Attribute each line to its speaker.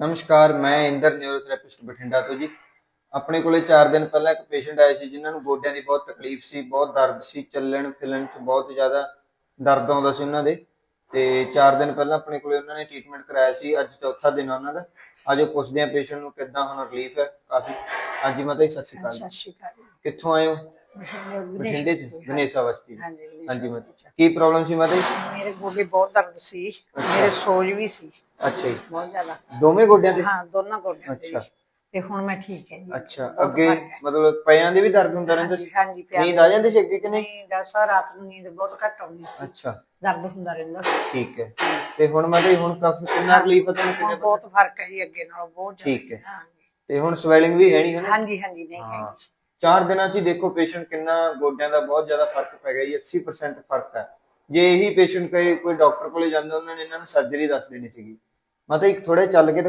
Speaker 1: ਨਮਸਕਾਰ ਮੈਂ ਇੰਦਰ ਨਿਊਰੋਥੈਰੇਪਿਸਟ ਬਠਿੰਡਾ ਤੋਂ ਜੀ। ਆਪਣੇ ਕੋਲੇ 4 ਦਿਨ ਪਹਿਲਾਂ ਇੱਕ ਪੇਸ਼ੈਂਟ ਆਇਆ ਸੀ ਜਿਨ੍ਹਾਂ ਨੂੰ ਗੋਡਿਆਂ ਦੀ ਬਹੁਤ ਤਕਲੀਫ ਸੀ ਬਹੁਤ ਦਰਦ ਸੀ ਚੱਲਣ ਫਿਰਨ 'ਚ ਬਹੁਤ ਜ਼ਿਆਦਾ ਦਰਦ ਆਉਂਦਾ ਸੀ ਉਹਨਾਂ ਦੇ। ਤੇ 4 ਦਿਨ ਪਹਿਲਾਂ ਆਪਣੇ ਕੋਲੇ ਉਹਨਾਂ ਨੇ ਟ੍ਰੀਟਮੈਂਟ ਕਰਾਇਆ ਸੀ ਅੱਜ ਚੌਥਾ ਦਿਨ ਉਹਨਾਂ ਦਾ। ਅੱਜ ਪੁੱਛਦੇ ਆ ਪੇਸ਼ੈਂਟ ਨੂੰ ਕਿੱਦਾਂ ਹੁਣ ਰਿਲੀਫ ਹੈ ਕਾਫੀ। ਹਾਂਜੀ ਮਾਤਾ ਜੀ ਸਤਿ ਸ਼੍ਰੀ ਅਕਾਲ
Speaker 2: ਸਤਿ ਸ਼੍ਰੀ ਅਕਾਲ
Speaker 1: ਕਿੱਥੋਂ ਆਏ ਹੋ?
Speaker 2: ਬਠਿੰਡੇ
Speaker 1: ਚ ਗਨੇਸ਼ਾ ਬਸਤੀ ਚ।
Speaker 2: ਹਾਂਜੀ ਗਣੇਸ਼
Speaker 1: ਹਾਂਜੀ ਮਾਤਾ ਕੀ ਪ੍ਰੋਬਲਮ ਸੀ ਮਾਤਾ ਜੀ।
Speaker 2: ਮੇਰੇ ਗੋਡੇ ਬਹੁਤ ਦਰਦ ਸੀ ਮੇਰੇ ਸੋਜ ਵੀ ਸੀ।
Speaker 1: ਅੱਛਾ ਜੀ।
Speaker 2: ਬਹੁਤ ਜ਼ਿਆਦਾ।
Speaker 1: ਦੋਵੇਂ ਗੋਡਿਆਂ ਤੇ?
Speaker 2: ਹਾਂ ਦੋਨਾਂ ਗੋਡਿਆਂ ਤੇ
Speaker 1: ਅੱਛਾ।
Speaker 2: ਤੇ ਹੁਣ ਮੈਂ ਠੀਕ ਹੈ ਜੀ।
Speaker 1: ਅੱਛਾ
Speaker 2: ਬਹੁਤ
Speaker 1: ਅੱਗੇ
Speaker 2: ਫ਼ਰਕ ਹੈ।
Speaker 1: ਮਤਲਬ ਪਿਆਂ ਦੇ ਵੀ ਦਰਦ ਹੁੰਦਾ ਰਹਿੰਦਾ ਸੀ?
Speaker 2: ਹਾਂਜੀ ਹਾਂਜੀ
Speaker 1: ਨੀਂਦ ਆ ਜਾਂਦੀ ਸੀ ਅੱਗੇ ਕਿ ਨਹੀਂ?
Speaker 2: ਨਹੀਂ ਦੱਸਾ ਰਾਤ ਨੂੰ ਨੀਂਦ ਬਹੁਤ ਘੱਟ ਆਉਂਦੀ ਸੀ।
Speaker 1: ਅੱਛਾ।
Speaker 2: ਦਰਦ ਹੁੰਦਾ ਰਹਿੰਦਾ ਸੀ।
Speaker 1: ਠੀਕ ਹੈ। ਤੇ ਹੁਣ ਮੈਂ ਤੇ ਹੁਣ ਕਾਫੀ ਕਿੰਨਾ ਰਿਲੀਫ ਹੈ ਤੁਹਾਨੂੰ
Speaker 2: ਹੁਣ
Speaker 1: ਕਿੰਨੇ
Speaker 2: ਬਹੁਤ ਫ਼ਰਕ ਹੈ ਜੀ ਅੱਗੇ ਨਾਲੋਂ ਬਹੁਤ ਜ਼ਿਆਦਾ।
Speaker 1: ਠੀਕ ਹੈ।
Speaker 2: ਹਾਂਜੀ।
Speaker 1: ਤੇ ਹੁਣ ਸਵੈਲਿੰਗ ਵੀ ਹੈ ਨਹੀਂ ਹੈ ਨਾ?
Speaker 2: ਹਾਂਜੀ ਹਾਂਜੀ ਨਹੀਂ ਹੈ
Speaker 1: ਹਾਂ। ਚਾਰ ਦਿਨਾਂ 'ਚ ਹੀ ਦੇਖੋ ਪੇਸ਼ੈਂਟ ਕਿੰਨਾ ਗੋਡਿਆਂ ਦਾ ਬਹੁਤ ਜ਼ਿਆਦਾ ਫ਼ਰਕ ਪੈ ਗਿਆ ਜੀ 80% ਫ਼ਰਕ ਹੈ। ਜੇ ਇਹੀ ਪੇਸ਼ੈਂਟ ਕਹੇ ਕੋਈ ਡਾਕਟਰ ਕੋਲੇ ਜਾਂਦਾ ਉਹਨਾਂ ਨੇ ਇਹਨਾਂ ਨੂੰ ਸਰਜਰੀ ਦੱਸ ਦੇਣੀ ਸੀਗੀ। ਮਤਲਬ ਇੱਕ ਥੋੜੇ ਚੱਲ ਕੇ ਦਿਖਾ